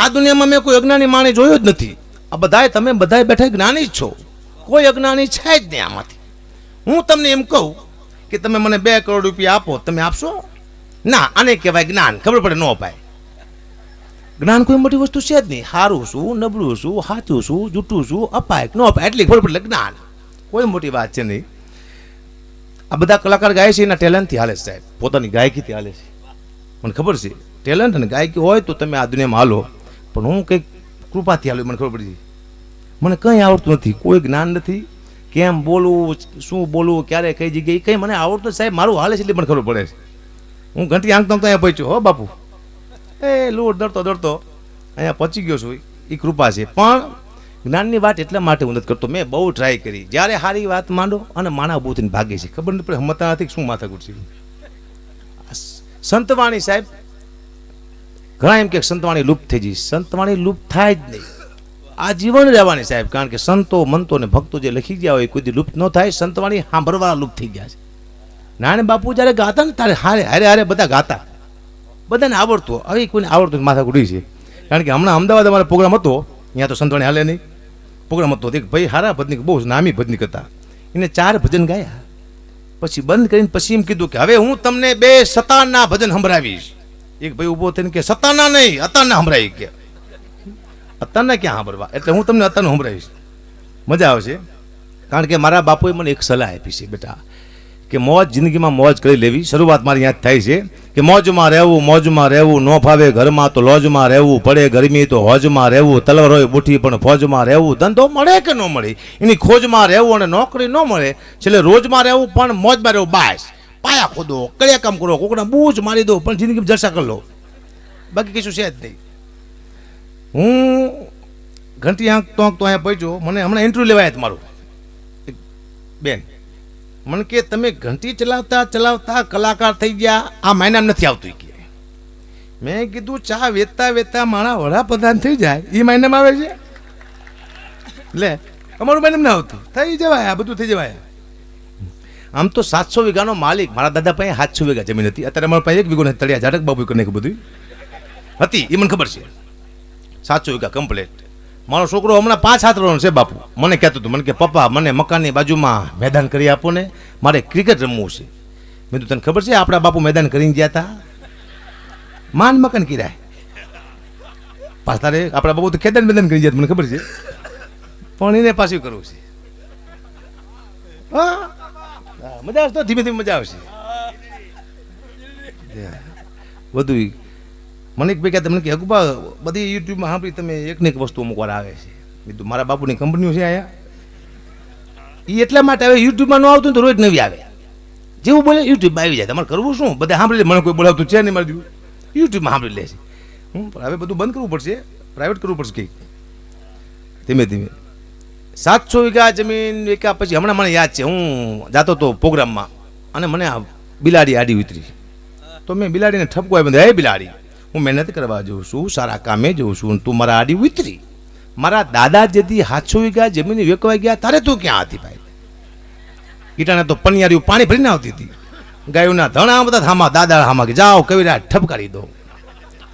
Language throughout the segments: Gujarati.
આ દુનિયામાં મેં કોઈ અજ્ઞાની માણે જોયો જ નથી. આ બધાય તમે બધાય બેઠા જ્ઞાની જ છો. કોઈ અજ્ઞાની છે જ નહીં આમાંથી. હું તમને એમ કહું કે તમે મને બે કરોડ રૂપિયા આપો, તમે આપશો? ના, આને કહેવાય જ્ઞાન. ખબર પડે, ન અપાય. જ્ઞાન કોઈ મોટી વસ્તુ છે જ નહીં. સારું શું નબળું શું સાચું શું જૂઠું શું અપાય ન અપાય, એટલી ખબર પડે જ્ઞાન. કોઈ મોટી વાત છે નહીં. આ બધા કલાકાર ગાય છે, એના ટેલેન્ટથી હાલે છે સાહેબ. પોતાની ગાયકીથી હાલે છે. મને ખબર છે. ટેલેન્ટ અને ગાયકી હોય તો તમે આ દુનિયામાં હાલો. પણ હું કંઈક કૃપાથી હાલું મને ખબર પડી મને કંઈ આવડતું નથી, કોઈ જ્ઞાન નથી. કેમ બોલવું, શું બોલવું, ક્યારે, કઈ જગ્યાએ કંઈ મને આવડતું સાહેબ, મારું હાલે છે એટલે મને ખબર પડે છે. હું ઘંટી આંકતો આંકતો અહીંયા પહોંચ્યો, હો બાપુ. એ લોટ દરતો દરતો અહીંયા પહોંચી ગયો છું એ કૃપા છે. પણ જ્ઞાનની વાત એટલા માટે હું નથી કરતો, મેં બહુ ટ્રાય કરી. જ્યારે સારી વાત માંડો અને માણા ઊભું થઈને ભાગે છે. ખબર નથી પડે હમતા નથી શું માથાકૂટ છે. સંતવાણી સાહેબ ઘણા એમ કે સંતવાણી લુપ્ત થઈ જઈ. સંતવાણી લુપ્ત થાય જ નહીં. આ જીવન રહેવાની સાહેબ, કારણ કે સંતો, મંતો ને ભક્તો જે લખી ગયા હોય કોઈ લુપ્ત ન થાય, સંતવાણી સાંભળવા લુપ્ત થઈ ગયા છે. નાને બાપુ જ્યારે ગાતા ને ત્યારે હારે હારે હારે બધા ગાતા. બધાને આવડતું હવે કોઈને આવડતું માથા ઉડી છે. કારણ કે હમણાં અમદાવાદ અમારો પ્રોગ્રામ હતો ત્યાં તો સંતવાણી હાલે નહીં. પ્રોગ્રામ હતો, એક ભાઈ હારા ભજનિક, બહુ નામી ભજનિક હતા. એને ચાર ભજન ગાયા. પછી બંધ કરીને પછી એમ કીધું કે, હવે હું તમને બે સતાના ભજન સંભળાવીશ. એક ભાઈ ઊભો થઈને કે સતાના નહીં, અતાને સંભળાય કે. અતાને ક્યાં સાંભળવા? એટલે હું તમને અતાને સંભળાવીશ. મજા આવશે. કારણ કે મારા બાપુએ મને એક સલાહ આપી છે, બેટા, કે મોજ જિંદગીમાં મોજ કરી લેવી. શરૂઆત મારી યાદ થાય છે કે મોજમાં રહેવું મોજમાં રહેવું, ન ફાવે ઘરમાં તો લોજમાં રહેવું, પડે ગરમી તો હોજમાં રહેવું, તલવાર હોય બુઠી પણ ફોજમાં રહેવું, ધંધો મળે કે ન મળે? એની ખોજમાં રહેવું અને નોકરી ન મળે. છેલ્લે રોજમાં રહેવું પણ મોજમાં રહેવું, બાસ. પાયા ખોદો, કડિયા કામ કરો, કોકના બૂજ મારી દો, પણ જિંદગી જલસા કરી લો. બાકી કશું છે જ નહીં. હું ઘંટી આંક તો તો અહીંયા પહોંચ્યો, મને હમણાં ઇન્ટરવ્યુ લેવાય મારું બેન, મને કે તમે ઘંટી ચલાવતા ચલાવતા કલાકાર થઈ ગયા, આ માયના નથી આવતું કે. મેં કીધું, ચા વેચતા વેચતા મારા વડાપ્રધાન થઈ જાય. એ માયનામાં આવે છે? લે, અમારું માયનામ ના આવતું. થઈ જવાય, આ બધું થઈ જવાય. આમ તો સાતસો વીઘાનો માલિક મારા દાદા પાસે સાતસો વીઘા જમીન હતી. અત્યારે મારા પાસે એક વીઘો નથી તળિયા. ઝાટક બાબુ કરીને બધું હતી. એ મને ખબર છે. સાતસો વીઘા કમ્પ્લેટ મારો છોકરો હમણાં પાંચ સાત રન છે બાપુ. મને કહેતો હતું મને કે પપ્પા મને મકાનની બાજુમાં મેદાન કરી આપો ને. મારે ક્રિકેટ રમવું છે. મેં તો તને ખબર છે આપણા બાપુ મેદાન કરીને ગયા હતા માન મકાન કિરાય. પાછ તારે આપણા બાપુ તો ખેદાન મેદાન કરી ગયા મને ખબર છે. પણ એને પાછું કરવું છે. હા, મજા આવશે તો ધીમે ધીમે મજા આવશે. બધું મને એક ભાઈ તમને મને કે અકબા, બધી યુટ્યુબમાં સાંભળી તમે એક ને એક વસ્તુ અમુક વાર આવે છે. કીધું, મારા બાપુની કંપનીઓ છે અહીંયા. એ એટલા માટે હવે યુટ્યુબમાં ન આવતું તો રોજ નવી આવે. જેવું બોલે, યુટ્યુબમાં આવી જાય. તમારે કરવું શું? બધા સાંભળી, મને કોઈ બોલાવતું છે નહીં, મારું યુટ્યુબમાં સાંભળી લે છે. હું હવે બધું બંધ કરવું પડશે પ્રાઇવેટ કરવું પડશે કંઈક. ધીમે ધીમે. સાતસો વીઘા જમીન વેચ્યા પછી હમણાં મને યાદ છે, હું જાતો હતો પ્રોગ્રામમાં અને મને આ બિલાડી આડી ઉતરી. તો મેં બિલાડીને ઠપકો બધા હે બિલાડી, હું મહેનત કરવા જઉં છું, સારા કામે જઉં છું, તું મારા આડી ઉતરી. મારા દાદા જેથી સાતસો વીઘા જમીન વેકવાઈ ગયા, તારે તું ક્યાં હતી ભાઈ? કીટાણે તો પનિયારીઓ પાણી ભરીને આવતી હતી. ગાયોના ધણા બધા થામા દાદા હામા કે જાઓ કવિરા ઠપકારી દો.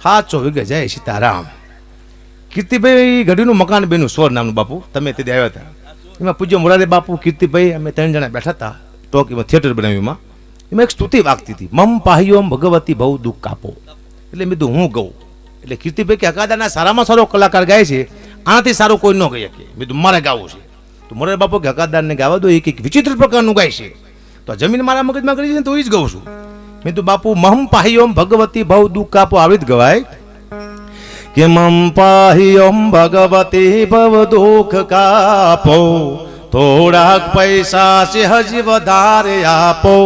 સાતસો વીઘા જય સીતારામ. કીર્તિભાઈ ગઢીનું મકાન બેનું સોર નામનું બાપુ. તમે તે આવ્યા હતા. એમાં પૂજ્ય મોરારી બાપુ, કીર્તિભાઈ, અમે ત્રણ જણા બેઠા હતા. ટોકીમાં થિયેટર બનાવ્યું એમાં. એમાં એક સ્તુતિ વાગતી હતી. મમ પાહ્યોમ ભગવતી બહુ દુઃખ કાપો. એટલે મેં કીધું, હું ગઉં. એટલે કીર્તિભાઈ કે અકાદાના સારામાં સારો કલાકાર ગાય છે, આનાથી સારું કોઈ ન ગઈ શકે. મેં કીધું, મારે ગાવું છે. તો મોરારી બાપુ કે હકાદારને ગાવા દો, એક એક વિચિત્ર પ્રકારનું ગાય છે. તો જમીન મારા મગજમાં કરી છે તો એ જ ગાઉં છું. મેં તો બાપુ મહમ પાહ્યોમ ભગવતી બહુ દુઃખ કાપો, આવી જ ગવાય. કે મમ પાહ્યોમ ભગવતી ભવ દુઃખ કાપો થોડાક પૈસા છે હજી વધારે આપો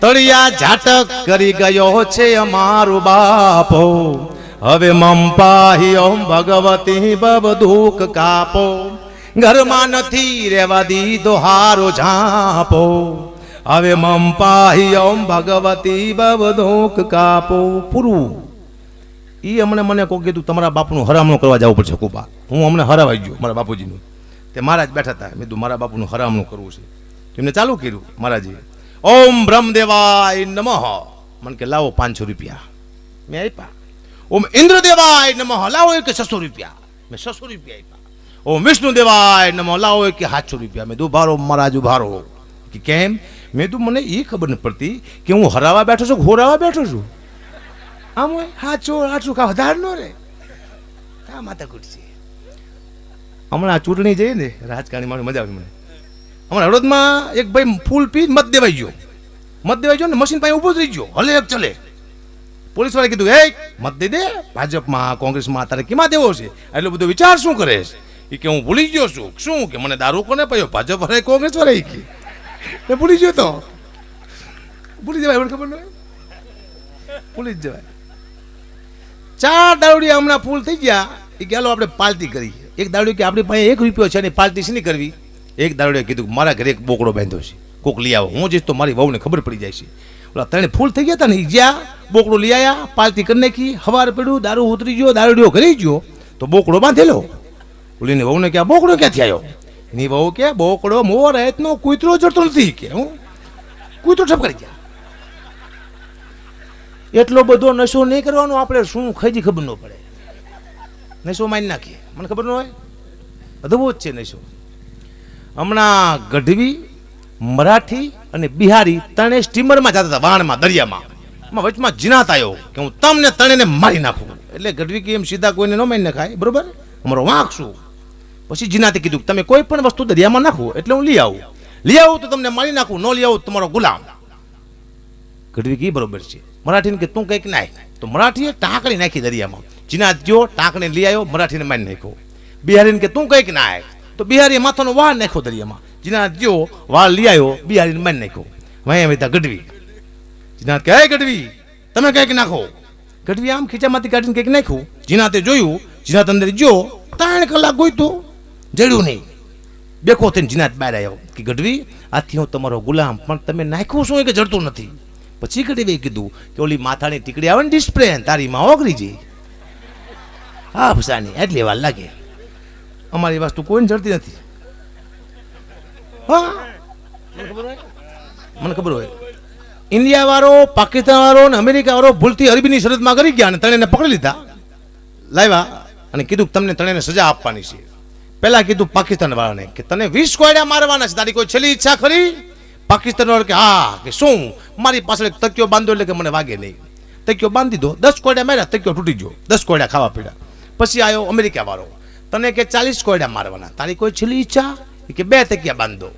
તળિયા ઝાટક કરી ગયો છે અમારો બાપો હવે મમ ઓમ ભગવતી ભવ દુઃખ કાપો ઘરમાં નથી રહેવા દીધો હારો ઝાપો હવે મમ ઓમ ભગવતી ભવ દુઃખ કાપો પૂરું એ હમણે મને કહો કીધું, તમારા બાપનું હરામણું કરવા જવું પડશે કુપા હું અમને હરાવાઈ ગયો, મારા બાપુજીનું. તે મહારાજ બેઠા હતા. મેં કીધું, મારા બાપુનું હરામણું કરવું છે. એમને ચાલુ કર્યું મહારાજીએ ઓમ બ્રહ્મદેવાય નમઃ. મને કે, લાવો પાંચસો રૂપિયા. મેં આપ્યા. ઓમ ઇન્દ્ર દેવાય નમઃ. લાવો કે છસો રૂપિયા. મેં છસો રૂપિયા આપ્યા. ઓમ વિષ્ણુ દેવાય નમઃ. લાવો કે સાતસો રૂપિયા. મેં તું ભારો મહારાજ, ઉભારો. કે કેમ? મેં તું મને એ ખબર નથી પડતી કે હું હરાવા બેઠો છું હોરાવા બેઠો છું. આમ હોય? હાચો આઠસો કા વધારે નો રે કા માતા છે હમણાં ચૂંટણી જઈએ ને રાજકારણી મારું મજા આવી મને. હમણાં હળવદમાં એક ભાઈ ફૂલ પી મત દેવાઈ ગયો. મત દેવાઈ ગયો ને મશીન પાસે ઊભો રહી ગયો. હલે એક ચલે. પોલીસવાળા કીધું, એ, મત દઈ દે. ભાજપમાં, કોંગ્રેસમાં તારે કેમાં દેવો છે? એટલો બધો વિચાર શું કરે છે? એ કે હું ભૂલી ગયો છું. શું કે મને દારૂ કોને પડ્યો ભાજપ વાળા કોંગ્રેસ વાળા કે. એ ભૂલી ગયો તો. ભૂલી જવાય ખબર ન ભૂલી જવાય. ચાર દારૂડિયા હમણાં ફૂલ થઈ ગયા. એ હાલો, આપણે પાલટી કરી. એક દારૂડિયો કે, આપણી પાસે એક રૂપિયો છે ને પાલટી શેની કરવી? એક દારૂડિયાએ કીધું મારા ઘરે એક બોકડો બાંધ્યો છે. કોક લઈ આવો. હું જઈશ તો મારી વહુને ખબર પડી જાય છે. ઓલા ત્રણે ફૂલ થઈ ગયા હતા ને, એ ગયા, બોકડો લઈ આવ્યા પાલટી કરી નાખી, હવાર પડ્યું, દારૂ ઉતરી ગયો દારૂડીઓ ઘરે ગયો, તો બોકડો બાંધેલો. ઓલીની વહુને કે બોકડો ક્યાંથી આવ્યો ની વહુ કે, બોકડો મોર રહેતનો કૂતરો જડતો નથી. કે હું, કૂતરો ઠપ કરી ગયા. એટલો બધો નશો નહીં કરવાનો, આપણે શું ખજી ખબર ન પડે. નશો મારી નાખીએ. મને ખબર ન હોય? અદભુત છે નશો. હમણાં ગઢવી, મરાઠી અને બિહારી ત્રણે સ્ટીમરમાં જતા હતા વાણમાં, દરિયામાં. વચમાં જીનાત આવ્યો કે હું તમને તણેને મારી નાખું. એટલે ગઢવી કે એમ સીધા કોઈને ન મારી નાખાય, બરોબર? અમારો વાંક શું? પછી જીનાતે કીધું તમે કોઈ પણ વસ્તુ દરિયામાં નાખો, એટલે હું લઈ આવું. લઈ આવું તો તમને મારી નાખું, ન લઈ આવું તમારો ગુલામ. ગઢવી કી બરોબર છે. મરાઠીને કે તું કંઈક નાખ. તો મરાઠીએ ટાંકણી નાખી દરિયામાં. જીના ગયો ટાંકણી લઈ આવ્યો, મરાઠીને મારી નાખ્યો. બિહારીને કે, તું કંઈક નાખ. તો બિહારીએ માથાનો વાળ નાખ્યો દરિયામાં. જીનાથ ગયો વાળ લઈ આવ્યો, બિહારીને મારી નાખ્યો. વાંયા વેતા ગઢવી. જીનાથ કે ગઢવી, તમે કંઈક નાખો. ગઢવી આમ ખીચામાંથી કાઢીને કંઈક નાખ્યું. જીનાતે જોયું જીનાત અંદર ગયો, ત્રણ કલાક ગોઈતું. જડ્યું નહીં. બેખો થઈને જીનાત બહાર આવ્યો કે, ગઢવી, આથી હું તમારો ગુલામ, પણ તમે નાખ્યું શું કે જડતું નથી? પછી ગઢવીએ કીધું કે ઓલી માથાની ટીકડી આવે ને ડિસ્પ્લે તારી માં ઓગળી જઈ હા ફસાની એટલી વાર લાગે. અમારી વસ્તુ કોઈને જડતી નથી. મને ખબર હોય. ઇન્ડિયા વાળો પાકિસ્તાન વાળો અને અમેરિકા વાળો ભૂલથી અરબીની શરતમાં કરી ગયા અને તણેને પકડી લીધા. લાવ્યા અને કીધું તમને તણેને સજા આપવાની છે. પહેલા કીધું પાકિસ્તાન વાળાને કે તને વીસ કોયડા મારવાના છે, તારી કોઈ છેલ્લી ઈચ્છા ખરી? પાકિસ્તાન કે, હા, કે શું? મારી પાસે તકિયો બાંધો એટલે કે મને વાગે નહીં. તકિયો બાંધી દો, દસ કોયડા માર્યા, તકિયો તૂટી ગયો. દસ કોયડા ખાવા પીડ્યા પછી આવ્યો અમેરિકા વાળો તને કે ચાલીસ કોયડા મારવાના? તારી કોઈ છેલ્લી ઈચ્છા? કે બે તકિયા બાંધો.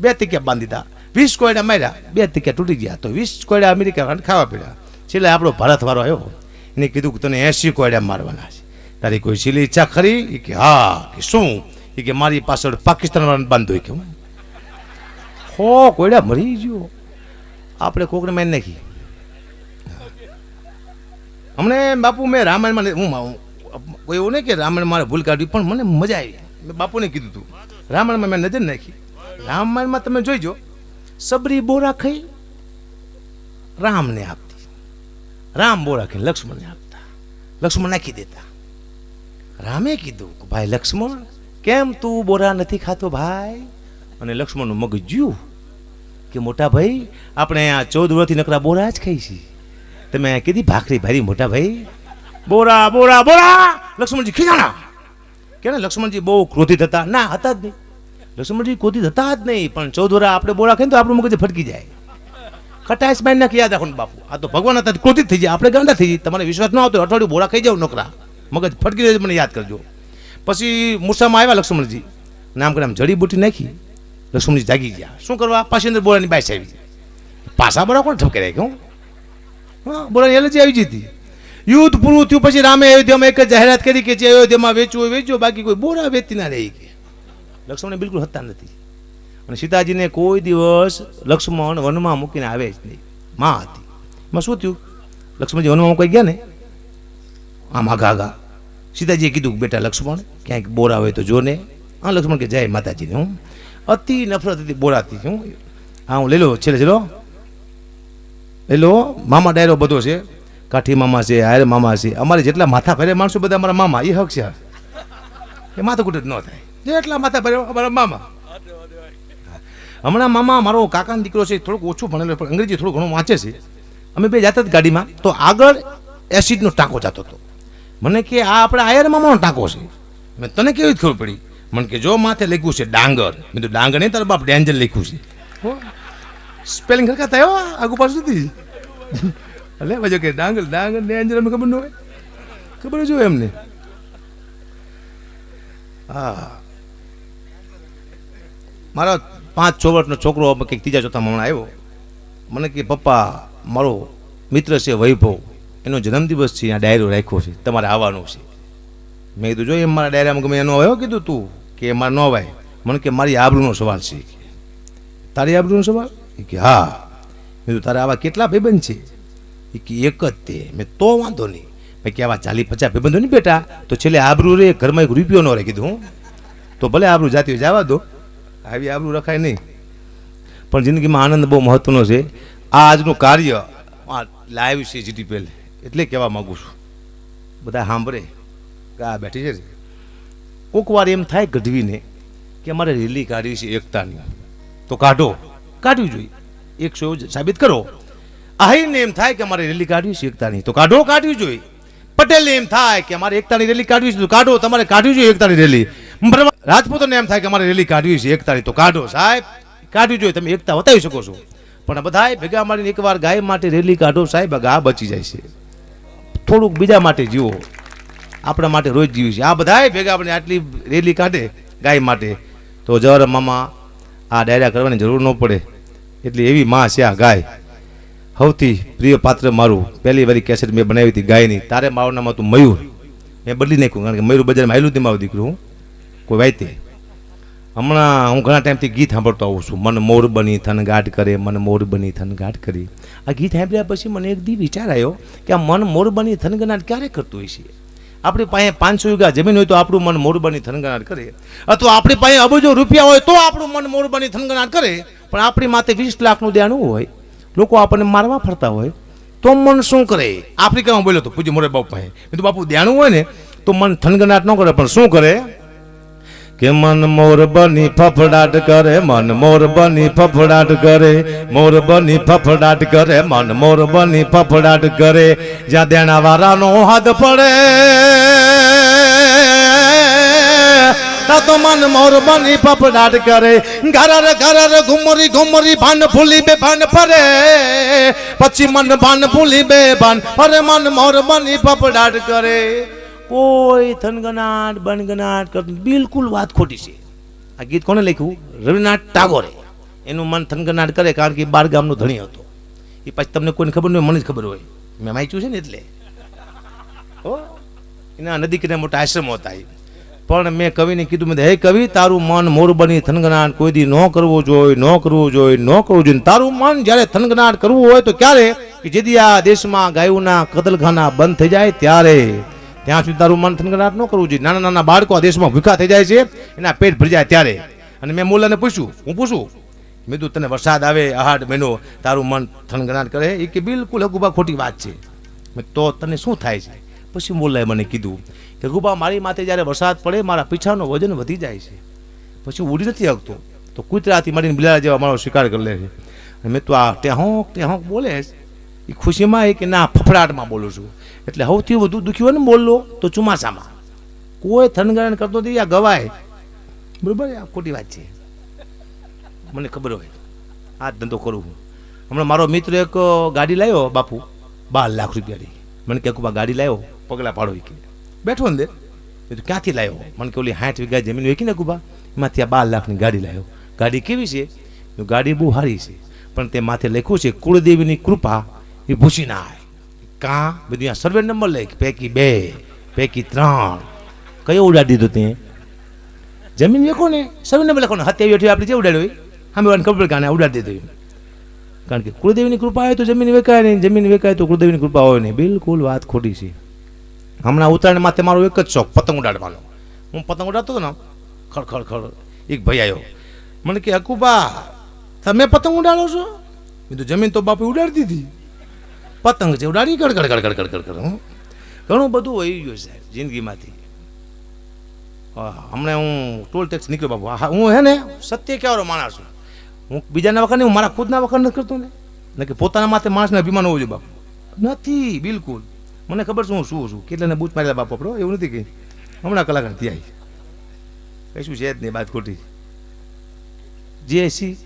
બે તકિયા બાંધી દીધા. વીસ કોયડા માર્યા, બે તકિયા તૂટી ગયા. તો વીસ કોયડા અમેરિકા ખાવા પીડ્યા છેલ્લે આપણો ભારત વાળો આવ્યો. એને કીધું કે, તને એસી કોયડા મારવાના છે. તારી કોઈ છેલ્લી ઈચ્છા ખરી? કે, હા, કે શું? કે, મારી પાછળ પાકિસ્તાન વાળાને બાંધો કે, હું હો કોયડા મરી ગયો. આપણે કોકને મારી નાખી. હમણે બાપુ મેં રામાયણમાં હું કોઈ એવું નહીં કે રામાયણ મારે ભૂલ કાઢવી, પણ મને મજા આવી. મેં બાપુને કીધું હતું રામાયણમાં મેં નજર નાખી. રામાયણમાં તમે જોઈજો. સબરી બોરા ખાઈ રામને આપતી. રામ બોરા ખાઈ લક્ષ્મણને આપતા. લક્ષ્મણ નાખી દેતા. રામે કીધું ભાઈ લક્ષ્મણ, કેમ તું બોરા નથી ખાતો ભાઈ? અને લક્ષ્મણનું મગજ જ્યું. કે મોટા ભાઈ, આપણે આ ચૌદ વર્ષથી નકરા બોરા જ ખાઈ છીએ. તમે કીધી ભાખરી ભારી મોટા ભાઈ? બોરા બોરા બોરા! લક્ષ્મણજી, ખીજાણા! કે ને લક્ષ્મણજી બહુ ક્રોધિત હતા? ના, હતા જ નહીં. લક્ષ્મણજી ક્રોધિત હતા જ નહીં, પણ વર્ષ આપણે બોરા ખાઈને તો આપણું મગજ ફટકી જાય. ખટાશ મારી નાખી યાદ રાખો બાપુ, આ તો ભગવાન હતા, ક્રોધિત થઈ જાય, આપણે ગાંડા થઈ જાય તમારે વિશ્વાસ ન આવતો અઠવાડિયું બોરા ખાઈ જાવ નોકરા. મગજ ફટકી જાય મને યાદ કરજો. પછી મૂસામાં આવ્યા લક્ષ્મણજી. નામ કરે આમ જડીબુટી નાખી. લક્ષ્મણજી જાગી ગયા. શું કરવા? પાછી અંદર બોરાની બાઈસ આવી પાછા બોરા કોણ ઠપકે રાખે, હું? હા, બોરાની એલર્જી આવી જતી યુદ્ધ પૂરું થયું પછી રામે અયોધ્યામાં એક જ જાહેરાત કરી કે જે અયોધ્યામાં વેચવું હોય વેચો, બાકી કોઈ બોરા વેચતી ના રહી કે. લક્ષ્મણ બિલકુલ હતા નથી. અને સીતાજીને કોઈ દિવસ લક્ષ્મણ વનમાં મૂકીને આવે જ નહીં. માં હતી. એમાં શું થયું? લક્ષ્મણજી વનમાં મૂકાઈ ગયા ને? આમ આઘા આઘા સીતાજીએ કીધું, બેટા લક્ષ્મણ, ક્યાંક બોરા હોય તો જો ને. હા, લક્ષ્મણ કે, જય માતાજીને હું. અતિ નફરત હતી બોલાતી હું હા હું લઈ લો છેલ્લે છેલ્લો લઈ લો મામા ડાયરો બધો છે કાઠી મામા છે હાયર મામા છે અમારે જેટલા માથા ફેરે માણસો બધા અમારા મામા એ હક છે. એ માથા કુટ ન થાય. જેટલા માથા ફેરે અમારા મામા. હમણાં મામા મારો કાકાનો દીકરો છે થોડોક ઓછું ભણેલો પણ અંગ્રેજી થોડું ઘણું વાંચે છે. અમે બે જાતા જ ગાડીમાં, તો આગળ એસિડનો ટાંકો જતો હતો. મને કે આ આપણે આયર મામાનો ટાંકો છે. મેં તને કેવી જ ખબર પડી? મને કે જો માથે લખ્યું છે ડાંગર. મેં તો ડાંગર નહીં, તારા બાપ ડેન્જર લખ્યું છે. સ્પેલિંગ હરખા થયો આગુ પાછું સુધી. એટલે ભાઈ કે ડાંગર ડાંગર ડેન્જર અમને ખબર ન હોય. ખબર જ એમને. હા. મારો પાંચ, છ વર્ષનો છોકરો કંઈક ત્રીજા ચોથા હમણાં આવ્યો. મને કે, પપ્પા, મારો મિત્ર છે વૈભવ. એનો જન્મદિવસ છે, આ ડાયરો રાખ્યો છે. તમારે આવવાનું છે. મેં કીધું, જો એમ મારા ડાયરામાં ગમે એનો આવ્યો, કીધું તું. કે મારે ન વાય. મને કે મારી આબરૂનો સવાલ છે. તારી આબરૂનો સવાલ? કે, હા. મેં તારા આવા કેટલા ભાઈબંધ છે? એ કે, એક જ તે. મેં તો વાંધો નહીં. મેં કે આવા ચાલી પચાસ ભાઈબંધો નહીં બેટા તો છેલ્લે આબરૂ રે, ઘરમાં એક રૂપિયો ન રહે કીધું, હું? તો ભલે આબરૂ જાતી જવા દો. આવી આબરૂ રખાય નહીં. પણ જિંદગીમાં આનંદ બહુ મહત્વનો છે. આ આજનું કાર્ય લાઈવ છે જીટીપીએલ એટલે કહેવા માગું છું. બધા સાંભળે. આ બેઠી છે. કોક વાર એમ થાય ગઢવીને કે અમારે રેલી કાઢવી છે એકતાની. તો કાઢો. કાઢવી જોઈએ. એકસો સાબિત કરો. આહીરને એમ થાય કે અમારે રેલી કાઢવી છે એકતાની. તો કાઢો, કાઢવી જોઈએ. પટેલને એમ થાય કે અમારે એકતાની રેલી કાઢવી છે. તો કાઢો, તમારે કાઢવી જોઈએ એકતાની રેલી. રાજપૂતોને એમ થાય કે અમારે રેલી કાઢવી છે એકતાની. તો કાઢો, સાહેબ. કાઢવી જોઈએ. તમે એકતા બતાવી શકો છો. પણ બધાય ભેગા મળીને એકવાર ગાય માટે રેલી કાઢો, સાહેબ. ગા બચી જાય છે. થોડુંક બીજા માટે જીવો. આપણા માટે રોજ જીવી છે. આ બધાય ભેગા આપણે આટલી રેલી કાઢે ગાય માટે. તો જવર મામા, આ ડાયરા કરવાની જરૂર ન પડે. એટલે એવી માં છે આ ગાય. સૌથી પ્રિય પાત્ર મારું. પહેલી વારી કેસેટ મેં બનાવી હતી ગાયની. તારે મારું નામ હતું મયુર. મેં બદલી નાખ્યું, કારણ કે મયુર બજારમાં આવેલું હતી મારું દીકરું. કોઈ વાયતે હમણાં હું ઘણા ટાઈમથી ગીત સાંભળતો આવું છું. મન મોર બની, થન ગાઢ કરે, મન મોર બની, થન ગાઢ કરી. આ ગીત સાંભળ્યા પછી મને એક દી વિચાર આવ્યો કે આ મન મોર બની થનગનાટ ક્યારે કરતું હોય છે? આપણી પાસે પાંચસો વીઘા જમીન હોય તો આપણું મન મોરબાની થનગનાટ કરે. અથવા આપણી પાસે અબજો રૂપિયા હોય તો આપણું મન મોરબાની થનગનાટ કરે. પણ આપણી માથે વીસ લાખનું દેણું હોય? લોકો આપણને મારવા ફરતા હોય. તો મન શું કરે? આફ્રિકામાં બોલ્યો તો પૂજ્ય મોરે બાપુ પાસે બાપુ, દેણું હોય ને? તો મન થનગનાટ ન કરે, પણ શું કરે? કે મન મોર બની ફફડાટ કરે, મન મોર બની ફફડાટ કરે, મોર બની ફફડાટ કરે, મન મોર બની ફફડાટ કરે. જ્યાં દેણા વાળાનો હાથ પડે તા મન મોર બની ફફડાટ કરે. ઘરર ઘરર ઘુમરી ઘુમરી ભાન ફૂલી બે ભાન ફરે. પછી મન ભાન ફૂલી બે ભાન ફરે, મન મોર બની ફફડાટ કરે. કોઈ થનગનાટ બનગનાટ કરતું બિલકુલ વાત ખોટી છે. આ ગીત કોને લખ્યું? રવિનાથ ટાગોરે. એનું મન થનગનાટ કરે કારણ કે બાર ગામનો ધણી હતો. એ પછી તમને કોઈને ખબર ન હોય, મને જ ખબર હોય. મેં વાંચ્યું છે ને એટલે. હો? એના નદી કિનારે મોટા આશ્રમો હતા એ. પણ મેં કવિને કીધું, મેં હે કવિ, તારું મન મોર બની થનગનાટ કોઈ દી ન કરવું જોઈએ ન કરવું જોઈએ ન કરવું જોઈએ તારું મન જ્યારે થનગનાટ કરવું હોય તો ક્યારે? કે જેથી આ દેશમાં ગાયોના કતલખાના બંધ થઈ જાય ત્યારે. ત્યાં સુધી તારું મન થનગનાટ ન કરવું જોઈએ. નાના નાના બાળકો આ દેશમાં ભૂખા થઈ જાય છે, એના પેટ ભરી જાય ત્યારે. અને મેં મોલાને પૂછ્યું, હું પૂછું? મેં તને વરસાદ આવે આહાડ મહિનો તારું મન થનગનાટ કરે એ કે, બિલકુલ હકુબા ખોટી વાત છે. મેં તો તને શું થાય છે? પછી મોલાએ મને કીધું કે ગુબા મારી માથે જ્યારે વરસાદ પડે, મારા પીછાનું વજન વધી જાય છે. પછી ઉડી નથી હકતો. તો કૂતરાથી મારીને બિલાડા જેવા મારો શિકાર કરી લે છે. મેં તો આ ટેહોંક ટેહોંક બોલે એ ખુશીમાં એ કે ના, ફફડાટમાં બોલું છું. એટલે સૌથી વધુ દુઃખી હોય ને બોલો તો ચોમાસામાં. કોઈ થનગણ કરતો નથી, આ ગવાય. બરોબર આ ખોટી વાત છે. મને ખબર હોય. આ ધંધો કરું હું હમણાં મારો મિત્ર એક ગાડી લાવ્યો બાપુ, બાર લાખ રૂપિયાની. મને કે બા ગાડી લાવ્યો પગલા પાડો કે. બેઠો એ તો ક્યાંથી લાવ્યો મને કે ઓલી સાઠ વીઘા જમીન વેકી ને કુબા એમાંથી આ બાર લાખની ગાડી લાવ્યો ગાડી કેવી છે? ગાડી બહુ સારી છે. પણ તે માથે લખ્યું છે, કુળદેવીની કૃપા. એ ભૂસી ના આવે કાં? બધી આ સર્વે નંબર લે પૈકી બે, પૈકી ત્રણ. કયો ઉડાડી દીધો તે? જમીન વેખો ને. સર્વે નંબર લખો ને. હત્યા વેઠી આપણે જે ઉડાડ્યો હોય સામે વાળાને ખબર કાને ઉડાડી દીધો કારણ કે કુળદેવીની કૃપા હોય તો જમીન વેકાય નહીં. જમીન વેકાય તો કુળદેવીની કૃપા હોય નહીં. બિલકુલ વાત ખોટી છે. હમણાં ઉત્તરાયણ માથે મારો એક જ શોખ, પતંગ ઉડાડવાનો. હું પતંગ ઉડાડતો હતો ને ખડખડ ખડ ખડ એક ભાઈ આવ્યો મને કે હકુબા તમે પતંગ ઉડાડો છો? મેં તો જમીન તો બાપે ઉડાડી દીધી. પતંગ છે ઉડાડી કડ કડ કડ કડ કડ કડ ઘણું બધું આવી ગયું સાહેબ, જિંદગીમાંથી. હમણાં હું ટોલ ટેક્સ નીકળ્યો બાપુ. હા, હું ને સત્ય કહેવાનો માણસ છું. હું બીજાના વખત નહીં, હું મારા ખુદના વખત નથી કરતો ને. ને કે પોતાના માથે માણસને અભિમાન હોવું જોઈએ બાપુ. નથી, બિલકુલ. મને ખબર છે હું શું છું. કેટલાને બૂથ મારેલા બાપુ આપણો, એવું નથી કહી હમણાં કલાકાર ત્યાં કશું છે જ નહીં બાદ ખોટી. જે સી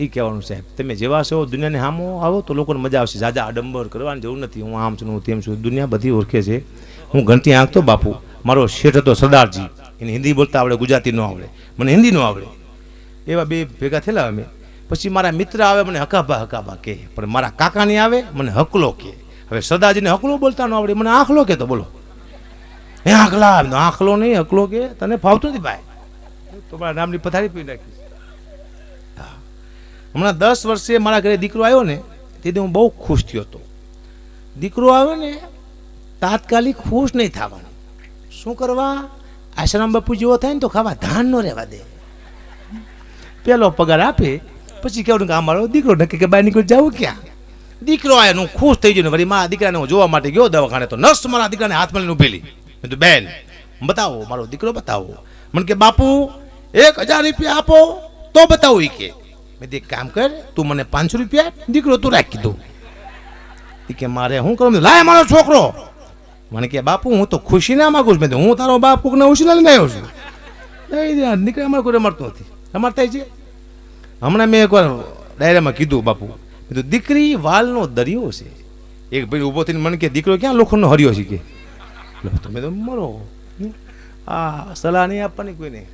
એ કહેવાનું સાહેબ તમે જેવા છો, દુનિયાને સામો આવો તો લોકોને મજા આવશે. જાજા આડંબર કરવાની જરૂર નથી. હું આમ છું હું તેમ છું. દુનિયા બધી ઓળખે છે. હું ઘંટી આંકતો બાપુ. મારો શેઠ હતો સરદારજી. એને હિન્દી બોલતા આવડે, ગુજરાતી ન આવડે. મને હિન્દી ન આવડે. એવા બે ભેગા થયેલા અમે. પછી મારા મિત્ર આવે, મને હકાબા હકાબા કહે. પણ મારા કાકાની આવે, મને હકલો કહે. હવે સરદારજીને હકલો બોલતા ન આવડે. મને આખલો તો બોલો. એ આંખલા આંખલો નહીં, હકલો કે તને ફાવતું નથી ભાઈ? તો મારા નામની પથારી પી નાખી. હમણાં દસ વર્ષે મારા ઘરે દીકરો આવ્યો ને, તેથી હું બહુ ખુશ થયો હતો. દીકરો આવ્યો ને, તાત્કાલિક ખુશ નહીં થવાનું. શું કરવા? આશ્રમ બાપુ જેવો થાય ને તો ખાવા ધાન ન રહેવા દે. પેલો પગાર આપે, પછી કેવું કે આ મારો દીકરો નક્કી કે બહાર નીકળી જાવું ક્યાં? દીકરો આવ્યો હું ખુશ થઈ ગયો ને, વળી મારા દીકરાને હું જોવા માટે ગયો દવાખાને, તો નર્સ મારા દીકરાને હાથમાં લઈને ઉભેલી મેં તો બેન, બતાવો, મારો દીકરો બતાવો. મને કે, બાપુ, એક હજાર રૂપિયા આપો, તો બતાવો કે. મેં તે કામ કર, તું મને પાંચસો રૂપિયા દીકરો તું રાખી દઉં એ કે, મારે શું કરું? લાય મારો છોકરો. મને કે, બાપુ, હું તો ખુશી ના માગું છું. મેં હું તારો બાપ કોકને ઉછીના લઈને આવ્યો છું? દીકરા અમારે કોઈ રમાડતું નથી. રમાડતા છે? હમણાં મેં એકવાર ડાયરામાં કીધું, બાપુ કીધું, દીકરી વાલનો દરિયો છે. એક ભાઈ ઊભો થઈને મને કે, દીકરો ક્યાં લોખંડનો હરિયો છે? કે તમે તો મરો. આ સલાહ નહીં આપવાની કોઈને.